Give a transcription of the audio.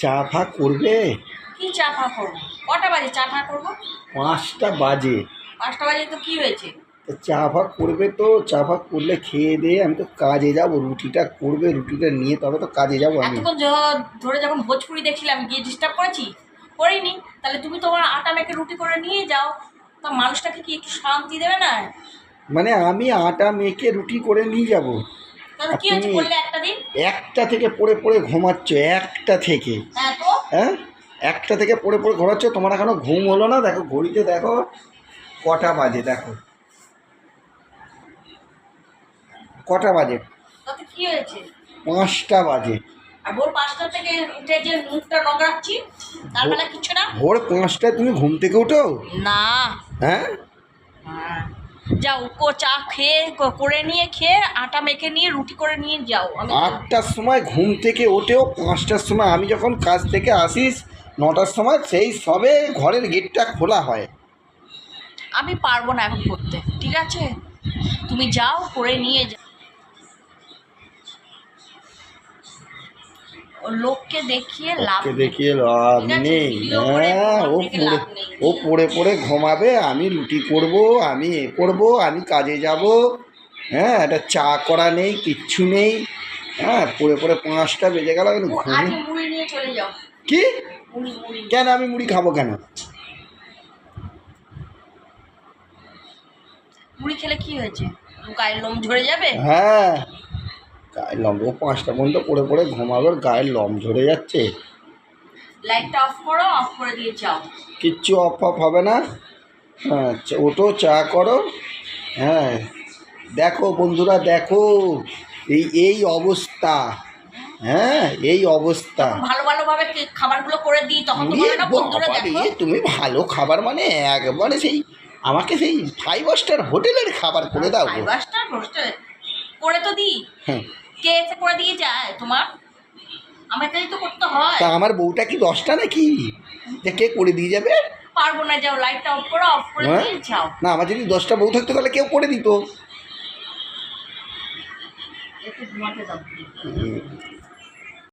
চা ফা করবে? কি চা ফা করব? কটা বাজে চা ফা করব? পাঁচটা বাজে। পাঁচটা বাজে তো কি হয়েছে? তো চা ফা করবে তো চা ফা করলে খেয়ে দিয়ে আমি তো কাজে যাব রুটিটা করবে রুটিটা নিয়ে তবে তো কাজে যাব আমি। এতক্ষণ ধরে যখন ভোজপুরি দেখছিলাম গিয়ে ডিস্টার্ব করেছি? করিনি। তাহলে তুমি তোমার আটা মেখে রুটি করে নিয়ে যাও। তা মানুষটাকে কি একটু শান্তি দেবে না? মানে আমি আটা মেখে রুটি করে নিয়ে যাব? একটা থেকে পড়ে পড়ে ঘুমাচ্ছ একটা থেকে। হ্যাঁ হ্যাঁ? একটা থেকে পড়ে পড়ে ঘোরাচ্ছ তোমার এখনও ঘুম হলো না? দেখো ঘড়িতে দেখো কটা বাজে দেখো। কটা বাজে? কি হয়েছে? পাঁচটা বাজে। ভোর পাঁচটা থেকে উঠে যে মুখটা নগড়াচ্ছি তার বেলা কিছু না? ভোর পাঁচটায় তুমি ঘুম থেকে উঠো? না। হ্যাঁ? হ্যাঁ। যাও কো চা খেয়ে করে নিয়ে খেয়ে আটা মেখে নিয়ে রুটি করে নিয়ে যাও। আটটার সময় ঘুম থেকে ওঠেও পাঁচটার সময় আমি যখন কাজ থেকে আসিস নটার সময় সেই সবে ঘরের গেটটা খোলা হয়। আমি পারব না এখন করতে ঠিক আছে? তুমি যাও করে নিয়ে যাও ও লোককে দেখিয়ে লাভ দেখিয়ে লাভ নেই। হ্যাঁ ও পড়ে ও পড়ে পড়ে ঘুমাবে আমি রুটি করব আমি এ করব আমি কাজে যাব। হ্যাঁ একটা চা করা নেই কিচ্ছু নেই। হ্যাঁ পড়ে পড়ে পাঁচটা বেজে গেল কিন্তু ও, ঘুম আজকে মুড়ি নিয়ে চলে যাও। কি? কেন আমি মুড়ি খাব কেন? মুড়ি খেলে কি হয়েছে? গায়ের লোম ঝরে যাবে? হ্যাঁ। গায়ের লম ও পাঁচটা পর্যন্ত পড়ে পড়ে ঘুমাবে গায়ের লম ঝরে যাচ্ছে। লাইটটা অফ করো অফ করে দিয়ে যাও। কিচ্ছু অফ অফ হবে না। হ্যাঁ ওটো চা করো। হ্যাঁ দেখো বন্ধুরা দেখো এই এই অবস্থা। হ্যাঁ এই অবস্থা। ভালো ভালোভাবে খাবারগুলো করে দিই তখন তুমি ভালো খাবার মানে একবারে সেই আমাকে সেই ফাইভ স্টার হোটেলের খাবার করে দাও ফাইভ স্টার হোস্টেল করে তো দিই। হ্যাঁ। কে এসে করে দিয়ে যায়? তোমার? আমাকেই তো করতে হয়। তা আমার বউটা কি দশটা নাকি? যে কে করে দিয়ে যাবে? পারব না যাও লাইটটা অফ করো অফ করে হ্যাঁ? দিয়ে যাও। না আমার যদি দশটা বউ থাকতো তাহলে কেউ করে দিত। একটু ঘুমাতে দাও। হুম,